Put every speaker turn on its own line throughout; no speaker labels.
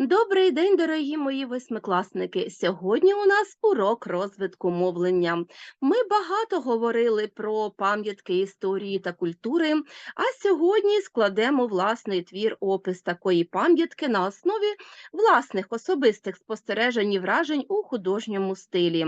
Добрий день, дорогі мої восьмикласники. Сьогодні у нас урок розвитку мовлення. Ми багато говорили про пам'ятки історії та культури, а сьогодні складемо власний твір опис такої пам'ятки на основі власних особистих спостережень і вражень у художньому стилі.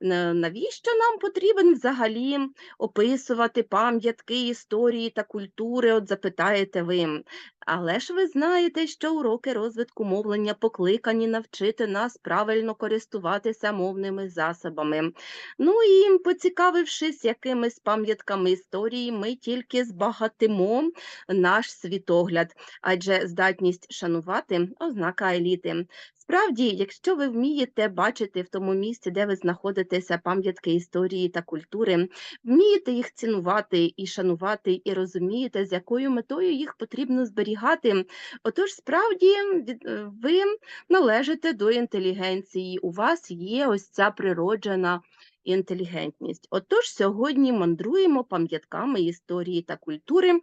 Навіщо нам потрібен взагалі описувати пам'ятки історії та культури? От запитаєте ви. Але ж ви знаєте, що уроки розвитку мовлення покликані навчити нас правильно користуватися мовними засобами. Ну і поцікавившись якимись пам'ятками історії, ми тільки збагатимо наш світогляд, адже здатність шанувати ознака еліти. Справді, якщо ви вмієте бачити в тому місці, де ви знаходитеся пам'ятки історії та культури, вмієте їх цінувати і шанувати, і розумієте, з якою метою їх потрібно зберігати, отож, справді е, ви належите до інтелігенції, у вас є ось ця природжена інтелігентність. Отож, сьогодні мандруємо пам'ятками історії та культури.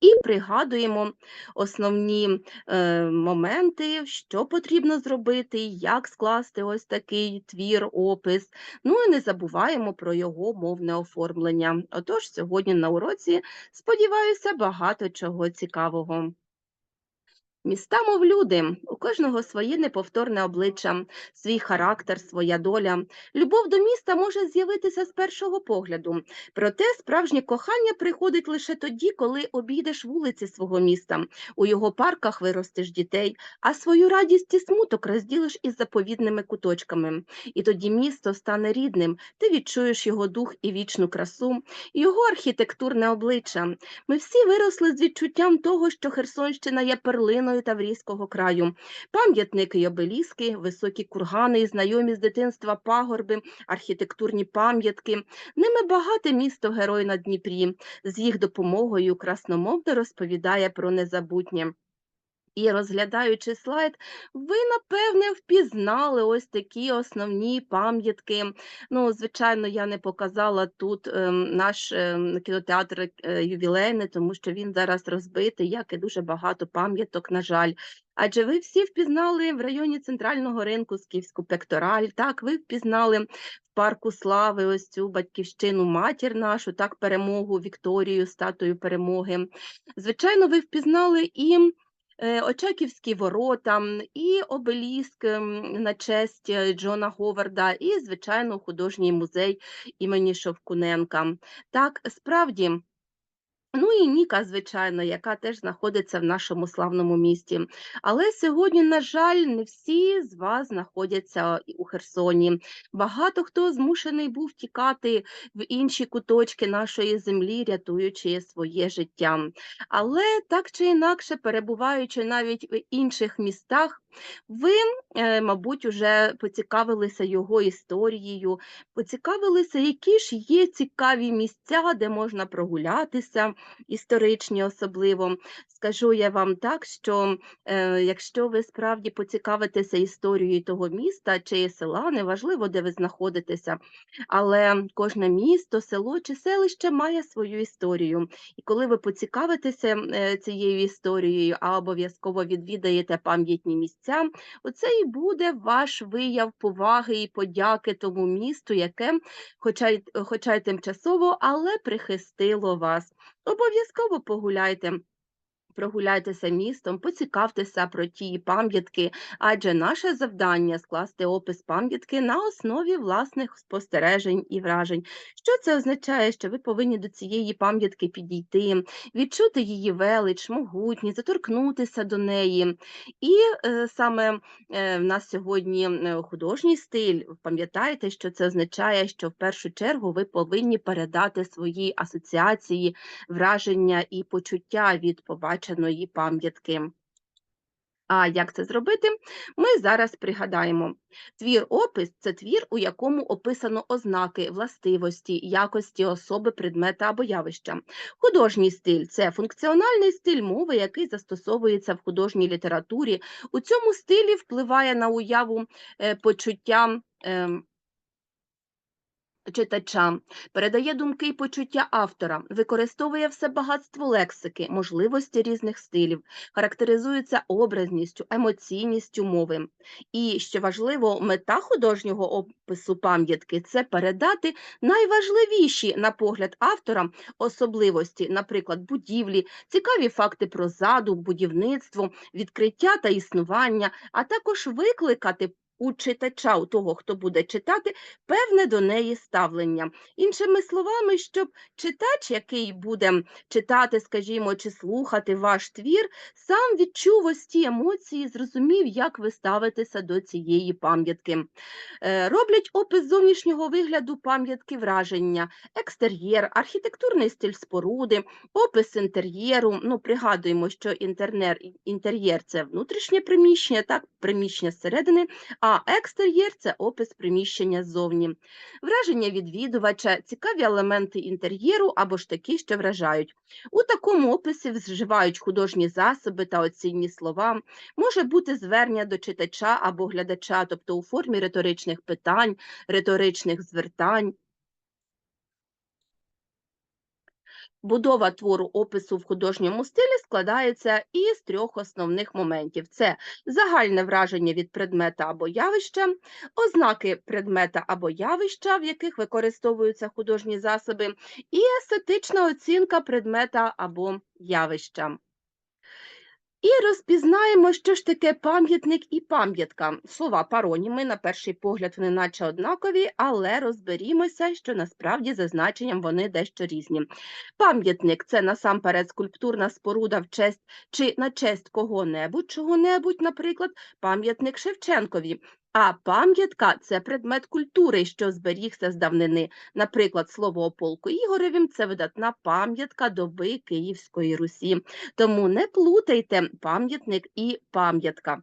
І пригадуємо основні е, моменти, що потрібно зробити, як скласти ось такий твір, опис. Ну і не забуваємо про його мовне оформлення. Отож, сьогодні на уроці, сподіваюся, багато чого цікавого. Міста, мов люди, у кожного своє неповторне обличчя, свій характер, своя доля. Любов до міста може з'явитися з першого погляду, проте справжнє кохання приходить лише тоді, коли обійдеш вулиці свого міста, у його парках виростеш дітей, а свою радість і смуток розділиш із заповідними куточками. І тоді місто стане рідним, ти відчуєш його дух і вічну красу, його архітектурне обличчя. Ми всі виросли з відчуттям того, що Херсонщина є перлиною Таврійського краю. Пам'ятники й обеліски, високі кургани знайомі з дитинства пагорби, архітектурні пам'ятки. Ними багате місто Герой на Дніпрі. З їх допомогою красномовно розповідає про незабутнє. І розглядаючи слайд, ви напевне впізнали ось такі основні пам'ятки. Ну, звичайно, я не показала тут ем, наш ем, кінотеатр е, ювілейний, тому що він зараз розбитий, як і дуже багато пам'яток, на жаль. Адже ви всі впізнали в районі центрального ринку Скіфську пектораль, так, ви впізнали в парку слави ось цю батьківщину матір нашу, так, перемогу Вікторію, статую перемоги. Звичайно, ви впізнали і Очаківські ворота, і обеліск на честь е, Джона Говарда, і, звичайно, художній музей імені Шовкуненка. Так, справді. Ну і Ніка, звичайно, яка теж знаходиться в нашому славному місті. Але сьогодні, на жаль, не всі з вас знаходяться у Херсоні. Багато хто змушений був тікати в інші куточки нашої землі, рятуючи своє життя. Але так чи інакше, перебуваючи навіть в інших містах, ви, е, мабуть, уже поцікавилися його історією, поцікавилися, які ж є цікаві місця, де можна прогулятися, історичні особливо. Скажу я вам так, що е, якщо ви справді поцікавитеся історією того міста чи села, неважливо, де ви знаходитеся, але кожне місто, село чи селище має свою історію. І коли ви поцікавитеся е, цією історією, а обов'язково відвідаєте пам'ятні місця, оце і буде ваш вияв поваги і подяки тому місту, яке, хоча й, хоча й тимчасово, але прихистило вас. Обов'язково погуляйте. Прогуляйтеся містом, поцікавтеся про ті пам'ятки, адже наше завдання скласти опис пам'ятки на основі власних спостережень і вражень. Що це означає, що ви повинні до цієї пам'ятки підійти, відчути її велич, могутність, доторкнутися до неї. І е, саме е, в нас сьогодні е, художній стиль. Пам'ятайте, що це означає, що в першу чергу ви повинні передати свої асоціації, враження і почуття від побаченої пам'ятки. А як це зробити? Ми зараз пригадаємо. Твір опис це твір, у якому описано ознаки, властивості, якості особи, предмета або явища. Художній стиль це функціональний стиль мови, який застосовується в художній літературі. У цьому стилі впливає на уяву е, почуття. Ем, читача, передає думки й почуття автора, використовує все багатство лексики, можливості різних стилів, характеризується образністю, емоційністю мови. І, що важливо, мета художнього опису пам'ятки це передати найважливіші, на погляд автора, особливості, наприклад, будівлі, цікаві факти про задум, будівництво, відкриття та існування, а також викликати у читача, у того, хто буде читати, певне до неї ставлення. Іншими словами, щоб читач, який буде читати, скажімо, чи слухати ваш твір, сам відчув ось ті емоції, зрозумів, як ви ставитеся до цієї пам'ятки. Е, Роблять опис зовнішнього вигляду пам'ятки враження, екстер'єр, архітектурний стиль споруди, опис інтер'єру. Ну, пригадуємо, що інтер'єр це внутрішнє приміщення, так, приміщення зсередини, а екстер'єр це опис приміщення ззовні. Враження відвідувача, цікаві елементи інтер'єру або ж такі, що вражають. У такому описі вживають художні засоби та оцінні слова, може бути звернення до читача або глядача, тобто у формі риторичних питань, риторичних звертань. Будова твору опису в художньому стилі складається із трьох основних моментів: це загальне враження від предмета або явища, ознаки предмета або явища, в яких використовуються художні засоби, і естетична оцінка предмета або явища. І розпізнаємо, що ж таке пам'ятник і пам'ятка. Слова пароніми, на перший погляд, вони наче однакові, але розберімося, що насправді за значенням вони дещо різні. Пам'ятник це насамперед скульптурна споруда в честь чи на честь кого-небудь, чого-небудь, наприклад, пам'ятник Шевченкові. А пам'ятка це предмет культури, що зберігся з давнини. Наприклад, слово о полку Ігоревім це видатна пам'ятка доби Київської Русі. Тому не плутайте пам'ятник і пам'ятка.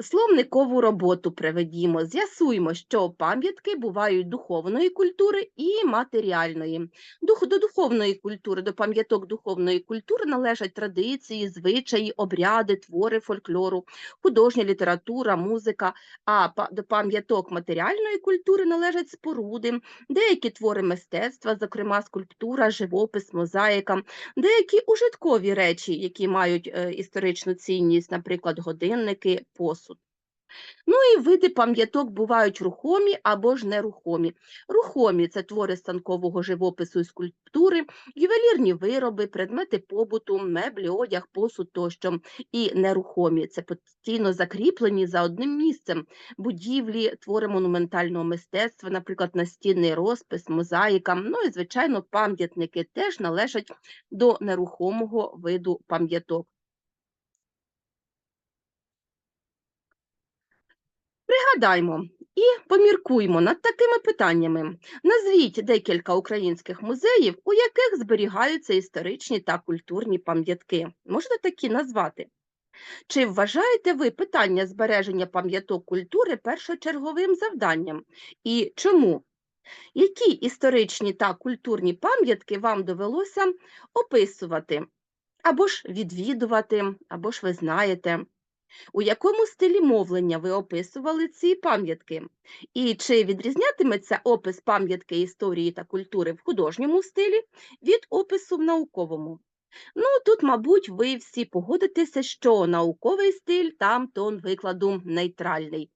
Словникову роботу приведімо, з'ясуємо, що пам'ятки бувають духовної культури і матеріальної. Дух, до духовної культури, до пам'яток духовної культури належать традиції, звичаї, обряди, твори фольклору, художня література, музика, а до пам'яток матеріальної культури належать споруди, деякі твори мистецтва, зокрема скульптура, живопис, мозаїка, деякі ужиткові речі, які мають е, історичну цінність, наприклад, годинники, посуд. Ну і види пам'яток бувають рухомі або ж нерухомі. Рухомі це твори станкового живопису і скульптури, ювелірні вироби, предмети побуту, меблі, одяг, посуд тощо. І нерухомі це постійно закріплені за одним місцем. Будівлі, твори монументального мистецтва, наприклад, настінний розпис, мозаїка. Ну і, звичайно, пам'ятники теж належать до нерухомого виду пам'яток. Пригадаймо і поміркуймо над такими питаннями. Назвіть декілька українських музеїв, у яких зберігаються історичні та культурні пам'ятки. Можете такі назвати? Чи вважаєте ви питання збереження пам'яток культури першочерговим завданням? І чому? Які історичні та культурні пам'ятки вам довелося описувати, або ж відвідувати, або ж ви знаєте? У якому стилі мовлення ви описували ці пам'ятки? І чи відрізнятиметься опис пам'ятки історії та культури в художньому стилі від опису в науковому? Ну, тут, мабуть, ви всі погодитеся, що науковий стиль там тон викладу нейтральний.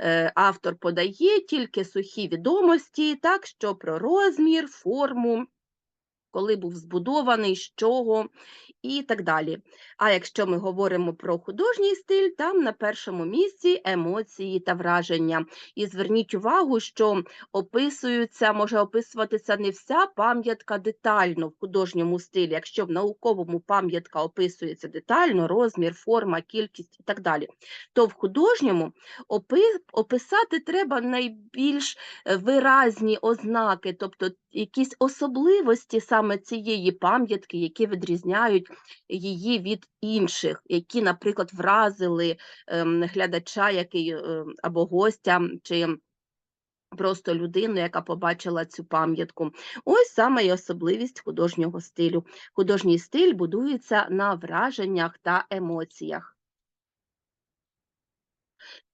Е, Автор подає тільки сухі відомості, так що про розмір, форму, коли був збудований, з чого і так далі. А якщо ми говоримо про художній стиль, там на першому місці емоції та враження. І зверніть увагу, що описуються, може описуватися не вся пам'ятка детально в художньому стилі. Якщо в науковому пам'ятка описується детально, розмір, форма, кількість і так далі, то в художньому описати треба найбільш е, виразні ознаки, тобто якісь особливості саме цієї пам'ятки, які відрізняють її від інших, які, наприклад, вразили ем, глядача, який е, або гостя, чи просто людину, яка побачила цю пам'ятку. Ось саме і особливість художнього стилю. Художній стиль будується на враженнях та емоціях.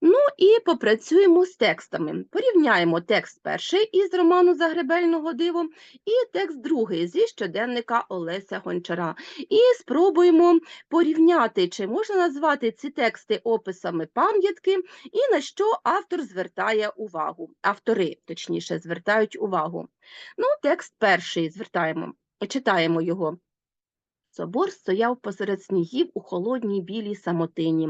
Ну і попрацюємо з текстами. Порівняємо текст перший із роману Загребельного диво і текст другий зі щоденника Олеся Гончара. І спробуємо порівняти, чи можна назвати ці тексти описами пам'ятки і на що автор звертає увагу. Автори, точніше, звертають увагу. Ну, текст перший звертаємо, читаємо його. Собор стояв посеред снігів у холодній білій самотині,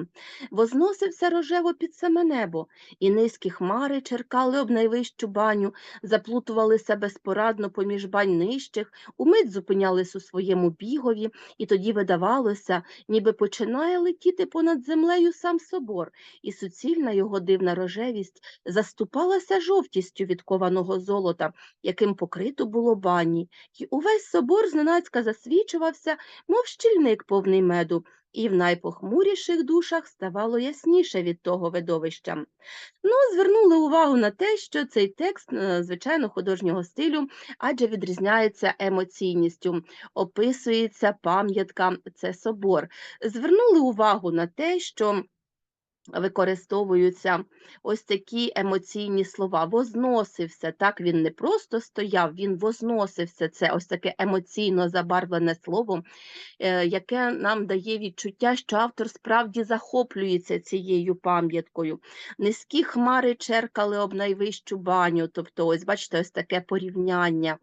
возносився рожево під саме небо, і низькі хмари черкали об найвищу баню, заплутувалися безпорадно поміж бань нижчих, умить зупинялись у своєму бігові, і тоді видавалося, ніби починає летіти понад землею сам собор, і суцільна його дивна рожевість заступалася жовтістю відкованого золота, яким покрито було бані, і увесь собор зненацька засвічувався мов щільник повний меду, і в найпохмуріших душах ставало ясніше від того видовища. Ну, звернули увагу на те, що цей текст, е, звичайно, художнього стилю, адже відрізняється емоційністю, описується пам'ятка, це собор. Звернули увагу на те, що використовуються ось такі емоційні слова. Возносився. Так він не просто стояв, він возносився. Це ось таке емоційно забарвлене слово, е, яке нам дає відчуття, що автор справді захоплюється цією пам'яткою. Низькі хмари черкали об найвищу баню. Тобто, ось бачите, ось таке порівняння.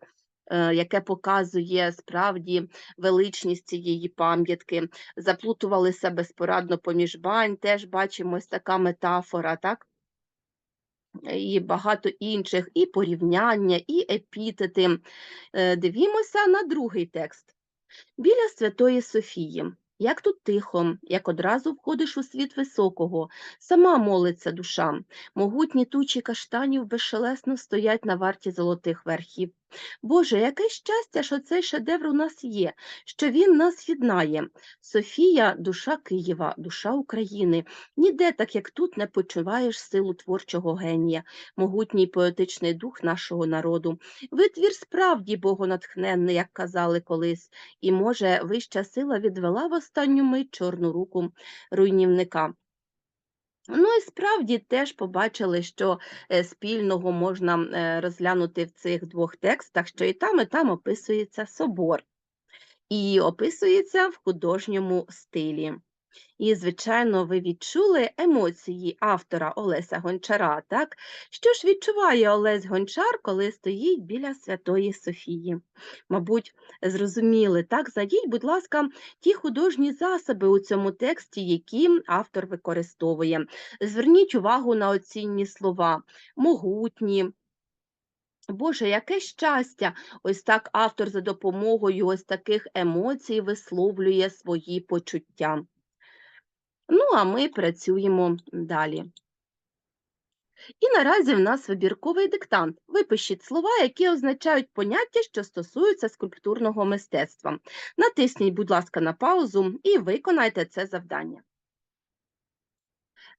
Е, яке показує справді величність цієї пам'ятки, заплутувалися безпорадно поміж бань, теж бачимо ось така метафора, так? І багато інших, і порівняння, і епітети. Е, дивімося на другий текст. Біля Святої Софії. Як тут тихо, як одразу входиш у світ високого, сама молиться душа, могутні тучі каштанів безшелесно стоять на варті золотих верхів. Боже, яке щастя, що цей шедевр у нас є, що він нас єднає. Софія душа Києва, душа України. Ніде, так як тут, не почуваєш силу творчого генія, могутній поетичний дух нашого народу. Витвір справді богонатхненний, як казали колись, і, може, вища сила відвела в останню мить чорну руку руйнівника. Ну і справді теж побачили, що е, спільного можна е, розглянути в цих двох текстах, що і там, і там описується собор, і описується в художньому стилі. І, звичайно, ви відчули емоції автора Олеся Гончара, так? Що ж відчуває Олесь Гончар, коли стоїть біля Святої Софії? Мабуть, зрозуміли, так? Зайдіть, будь ласка, ті художні засоби у цьому тексті, які автор використовує. Зверніть увагу на оцінні слова, могутні. Боже, яке щастя! Ось так автор за допомогою ось таких емоцій висловлює свої почуття. Ну, а ми працюємо далі. І наразі в нас вибірковий диктант. Випишіть слова, які означають поняття, що стосуються скульптурного мистецтва. Натисніть, будь ласка, на паузу і виконайте це завдання.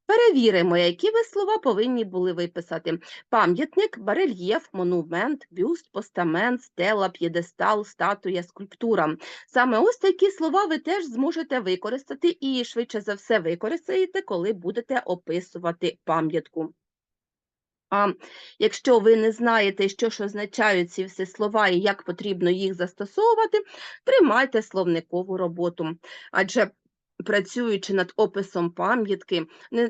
Перевіримо, які ви слова повинні були виписати. Пам'ятник, барельєф, монумент, бюст, постамент, стела, п'єдестал, статуя, скульптура. Саме ось такі слова ви теж зможете використати і швидше за все використаєте, коли будете описувати пам'ятку. А якщо ви не знаєте, що ж означають ці всі слова і як потрібно їх застосовувати, тримайте словникову роботу. Адже Працюючи над описом пам'ятки,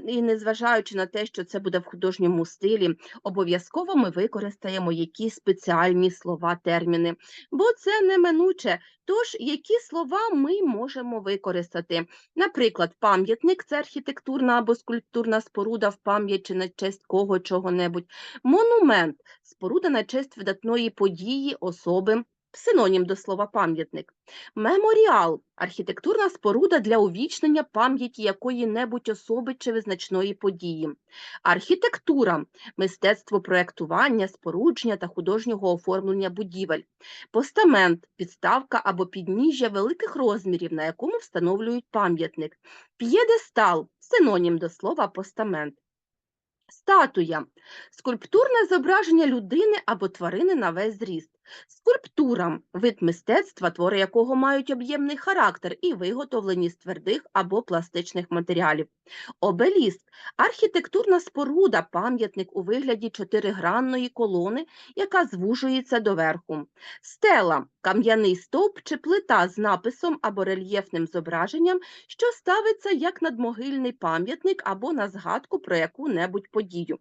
і незважаючи на те, що це буде в художньому стилі, обов'язково ми використаємо якісь спеціальні слова, терміни, бо це неминуче. Тож, які слова ми можемо використати? Наприклад, пам'ятник це архітектурна або скульптурна споруда в пам'ять чи на честь кого чого-небудь, монумент споруда на честь видатної події, особи синонім до слова пам'ятник. Меморіал архітектурна споруда для увічнення пам'яті якої-небудь особи чи визначної події. Архітектура мистецтво проєктування, спорудження та художнього оформлення будівель. Постамент підставка або підніжжя великих розмірів, на якому встановлюють пам'ятник. П'єдестал синонім до слова постамент. Статуя скульптурне зображення людини або тварини на весь зріст. Скульптура вид мистецтва, твори якого мають об'ємний характер і виготовлені з твердих або пластичних матеріалів. Обеліск архітектурна споруда, пам'ятник у вигляді чотиригранної колони, яка звужується доверху. Стела кам'яний стовп чи плита з написом або рельєфним зображенням, що ставиться як надмогильний пам'ятник або на згадку про яку-небудь подію.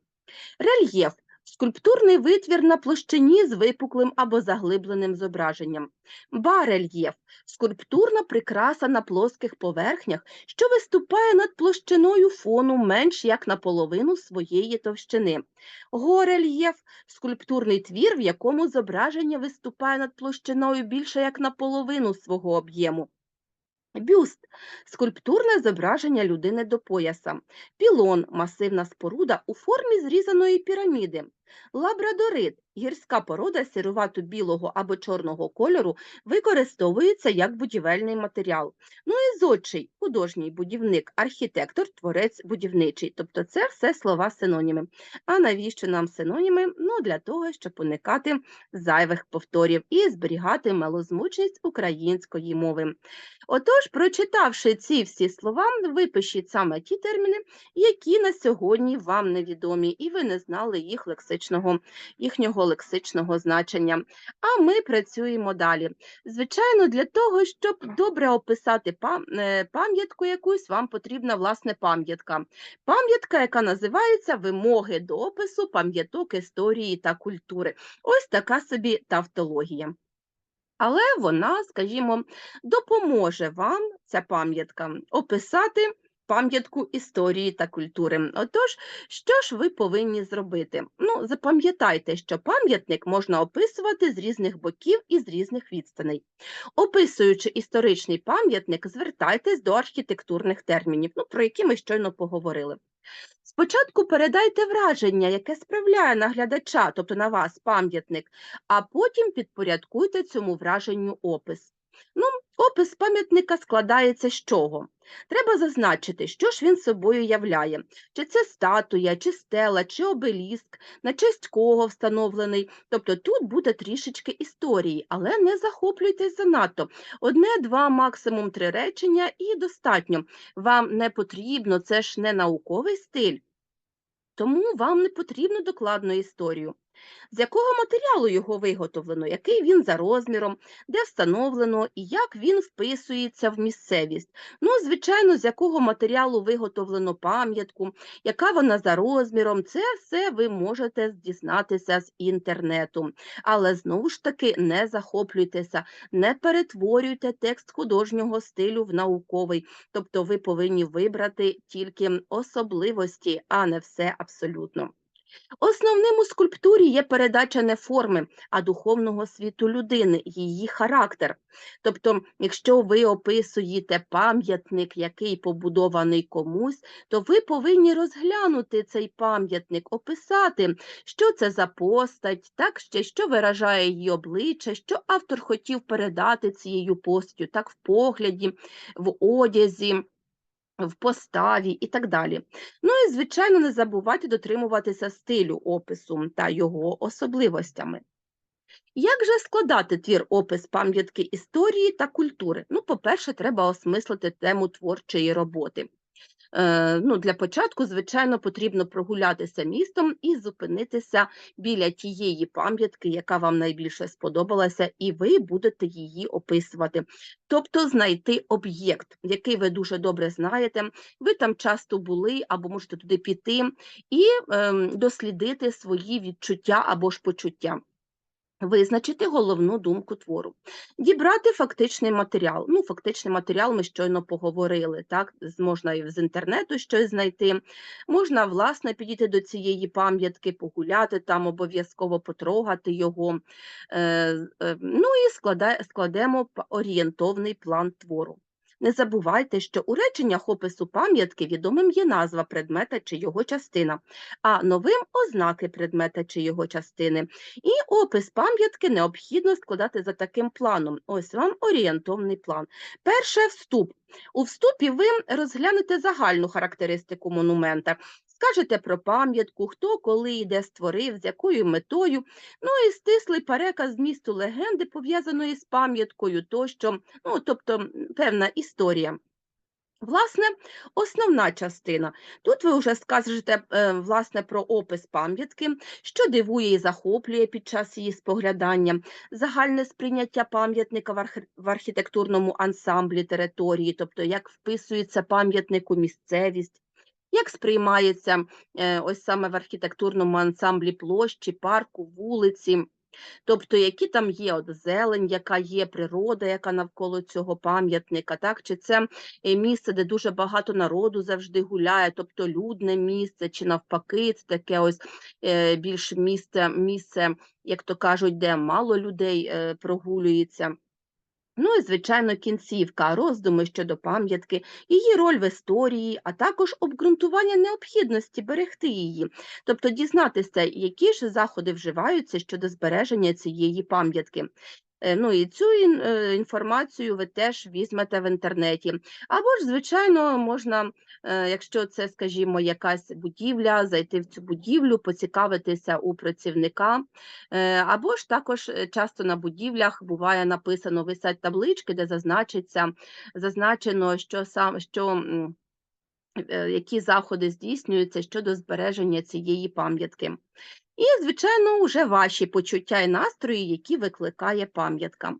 Рельєф скульптурний витвір на площині з випуклим або заглибленим зображенням. Барельєф скульптурна прикраса на плоских поверхнях, що виступає над площиною фону менш як наполовину своєї товщини. Горельєф скульптурний твір, в якому зображення виступає над площиною більше як наполовину свого об'єму. Бюст скульптурне зображення людини до пояса. Пілон масивна споруда у формі зрізаної піраміди. Лабрадорит гірська порода сірувато білого або чорного кольору використовується як будівельний матеріал. Ну і зодчий художній будівник, архітектор, творець будівничий. Тобто це все слова синоніми. А навіщо нам синоніми? Ну для того, щоб уникати зайвих повторів і зберігати малозвучність української мови. Отож, прочитавши ці всі слова, випишіть саме ті терміни, які на сьогодні вам невідомі, і ви не знали їх лексичного, їхнього лексичного значення. А ми працюємо далі. Звичайно, для того, щоб добре описати е, пам'ятку якусь, вам потрібна власне пам'ятка. Пам'ятка, яка називається Вимоги до опису пам'яток історії та культури. Ось така собі тавтологія. Але вона, скажімо, допоможе вам ця пам'ятка описати пам'ятку історії та культури. Отож, що ж ви повинні зробити? Ну, запам'ятайте, що пам'ятник можна описувати з різних боків і з різних відстаней. Описуючи історичний пам'ятник, звертайтесь до архітектурних термінів, ну, про які ми щойно поговорили. Спочатку передайте враження, яке справляє на глядача, тобто на вас пам'ятник, а потім підпорядкуйте цьому враженню опис. Ну, опис пам'ятника складається з чого? Треба зазначити, що ж він собою являє, чи це статуя, чи стела, чи обеліск, на честь кого встановлений. Тобто тут буде трішечки історії, але не захоплюйтесь занадто. Одне, два, максимум три речення і достатньо. Вам не потрібно, це ж не науковий стиль. Тому вам не потрібно докладну історію. З якого матеріалу його виготовлено, який він за розміром, де встановлено і як він вписується в місцевість. Ну, звичайно, з якого матеріалу виготовлено пам'ятку, яка вона за розміром, це все ви можете дізнатися з інтернету. Але знову ж таки не захоплюйтеся, не перетворюйте текст художнього стилю в науковий, тобто ви повинні вибрати тільки особливості, а не все абсолютно. Основним у скульптурі є передача не форми, а духовного світу людини, її характер. Тобто, якщо ви описуєте пам'ятник, який побудований комусь, то ви повинні розглянути цей пам'ятник, описати, що це за постать, так ще що виражає її обличчя, що автор хотів передати цією постаттю, так в погляді, в одязі в поставі і так далі. Ну і, звичайно, не забувайте дотримуватися стилю опису та його особливостями. Як же складати твір опис пам'ятки історії та культури? Ну, по-перше, треба осмислити тему творчої роботи. Е, ну, Для початку, звичайно, потрібно прогулятися містом і зупинитися біля тієї пам'ятки, яка вам найбільше сподобалася, і ви будете її описувати. Тобто знайти об'єкт, який ви дуже добре знаєте, ви там часто були або можете туди піти, і е, дослідити свої відчуття або ж почуття. Визначити головну думку твору, дібрати фактичний матеріал. Ну, фактичний матеріал ми щойно поговорили. Так, можна і з інтернету щось знайти, можна, власне, підійти до цієї пам'ятки, погуляти там, обов'язково потрогати його. Е, е, Ну і складемо орієнтовний план твору. Не забувайте, що у реченнях опису пам'ятки відомим є назва предмета чи його частина, а новим ознаки предмета чи його частини. І опис пам'ятки необхідно складати за таким планом. Ось вам орієнтовний план. Перше вступ. У вступі ви розглянете загальну характеристику монумента. Скажете про пам'ятку, хто, коли і де створив, з якою метою, ну і стислий переказ змісту легенди, пов'язаної з пам'яткою, тощо, ну, тобто певна історія. Власне, основна частина. Тут ви вже скажете е, власне про опис пам'ятки, що дивує і захоплює під час її споглядання, загальне сприйняття пам'ятника в, архітектурному ансамблі території, тобто як вписується пам'ятник у місцевість. Як сприймається е, ось саме в архітектурному ансамблі площі, парку, вулиці, Тобто, які там є от зелень, яка є природа, яка навколо цього пам'ятника, так? Чи це е, місце, де дуже багато народу завжди гуляє, тобто людне місце, чи навпаки, це таке ось е, більш місце, місце, як то кажуть, де мало людей прогулюється. Ну і, звичайно, кінцівка, роздуми щодо пам'ятки, її роль в історії, а також обґрунтування необхідності берегти її, тобто дізнатися, які ж заходи вживаються щодо збереження цієї пам'ятки. Е, Ну і цю е, інформацію ви теж візьмете в інтернеті. Або ж, звичайно, можна, е, якщо це, скажімо, якась будівля, зайти в цю будівлю, поцікавитися у працівника. Або ж також часто на будівлях буває написано, висять таблички, де зазначиться, зазначено, що сам що. Е, Які заходи здійснюються щодо збереження цієї пам'ятки. І, звичайно, вже ваші почуття і настрої, які викликає пам'ятка.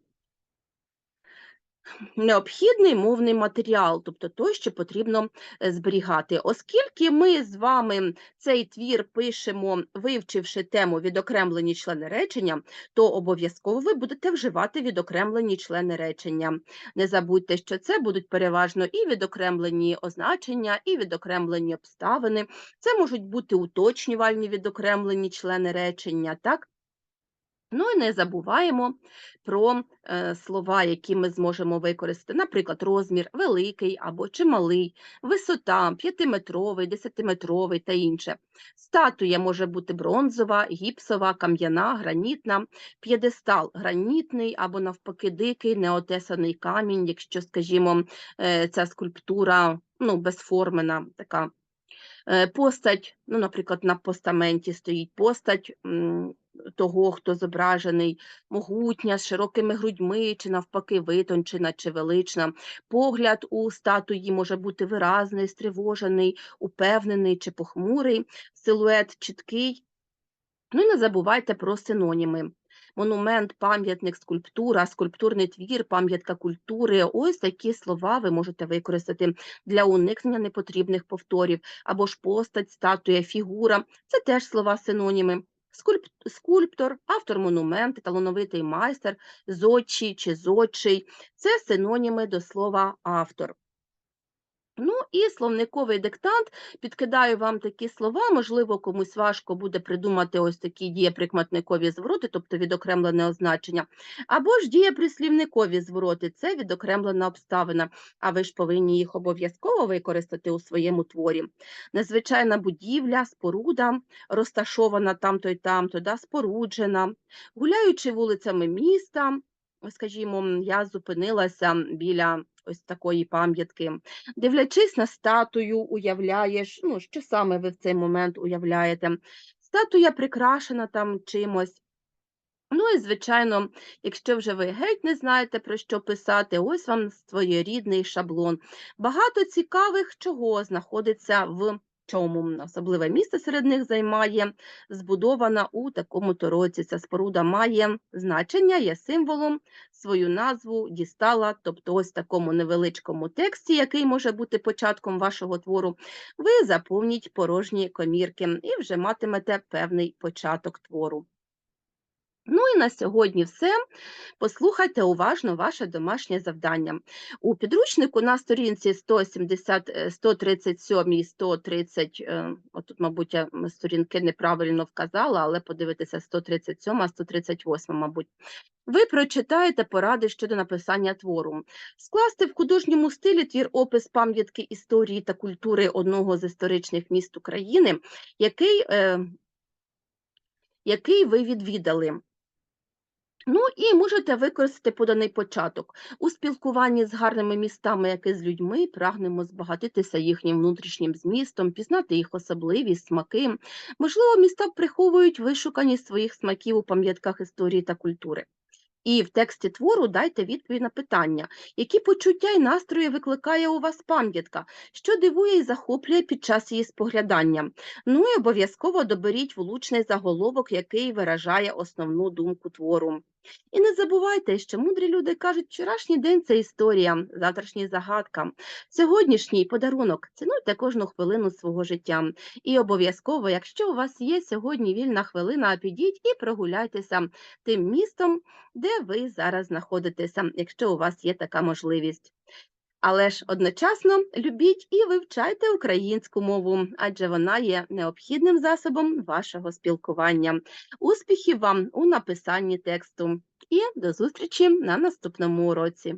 Необхідний мовний матеріал, тобто той, що потрібно е, зберігати. Оскільки ми з вами цей твір пишемо, вивчивши тему відокремлені члени речення, то обов'язково ви будете вживати відокремлені члени речення. Не забудьте, що це будуть переважно і відокремлені означення, і відокремлені обставини. Це можуть бути уточнювальні відокремлені члени речення, так? Ну і не забуваємо про е, слова, які ми зможемо використати. Наприклад, розмір великий або чималий, висота, п'ятиметровий, десятиметровий та інше. Статуя може бути бронзова, гіпсова, кам'яна, гранітна, п'єдестал гранітний або навпаки дикий, неотесаний камінь, якщо, скажімо, е, ця скульптура ну, безформена, така Е, постать, ну, наприклад, на постаменті стоїть постать того, хто зображений, могутня, з широкими грудьми, чи навпаки витончена, чи велична. Погляд у статуї може бути виразний, стривожений, упевнений чи похмурий, силует чіткий. Ну і не забувайте про синоніми. Монумент, пам'ятник, скульптура, скульптурний твір, пам'ятка культури. Ось такі слова ви можете використати для уникнення непотрібних повторів, або ж постать, статуя, фігура. Це теж слова синоніми. Скульп- Скульптор, автор монументу, талановитий майстер, зодчий чи зодчий – це синоніми до слова автор. Ну і словниковий диктант. Підкидаю вам такі слова, можливо, комусь важко буде придумати ось такі дієприкметникові звороти, тобто відокремлене означення, або ж дієприслівникові звороти, це відокремлена обставина, а ви ж повинні їх обов'язково використати у своєму творі. Незвичайна будівля, споруда, розташована там-то й там-то, да, споруджена, гуляючи вулицями міста, скажімо, я зупинилася біля ось такої пам'ятки. Дивлячись на статую, уявляєш, ну, що саме ви в цей момент уявляєте. Статуя прикрашена там чимось. Ну і, звичайно, якщо вже ви геть не знаєте, про що писати, ось вам своєрідний шаблон. Багато цікавих чого знаходиться в чому. Особливе місце серед них займає, збудована у такому-то році. Ця споруда має значення, є символом, свою назву дістала, тобто ось в такому невеличкому тексті, який може бути початком вашого твору, ви заповніть порожні комірки і вже матимете певний початок твору. На сьогодні все. Послухайте уважно ваше домашнє завдання. У підручнику на сторінці 170, е, 137 і 130, е, отут, мабуть, я сторінки неправильно вказала, але подивитися 137, 138, мабуть. Ви прочитаєте поради щодо написання твору. Скласти в художньому стилі твір опис пам'ятки історії та культури одного з історичних міст України, який, е, який ви відвідали. Ну і можете використати поданий початок. У спілкуванні з гарними містами, як і з людьми, прагнемо збагатитися їхнім внутрішнім змістом, пізнати їх особливість, смаки. Можливо, міста приховують вишуканість своїх смаків у пам'ятках історії та культури. І в тексті твору дайте відповідь на питання, які почуття і настрої викликає у вас пам'ятка, що дивує і захоплює під час її споглядання. Ну і обов'язково доберіть влучний заголовок, який виражає основну думку твору. І не забувайте, що мудрі люди кажуть, вчорашній день це історія, завтрашній загадка. Сьогоднішній подарунок цінуйте кожну хвилину свого життя. І обов'язково, якщо у вас є сьогодні вільна хвилина, підіть і прогуляйтеся тим містом, де ви зараз знаходитеся, якщо у вас є така можливість. Але ж одночасно любіть і вивчайте українську мову, адже вона є необхідним засобом вашого спілкування. Успіхів вам у написанні тексту і до зустрічі на наступному уроці!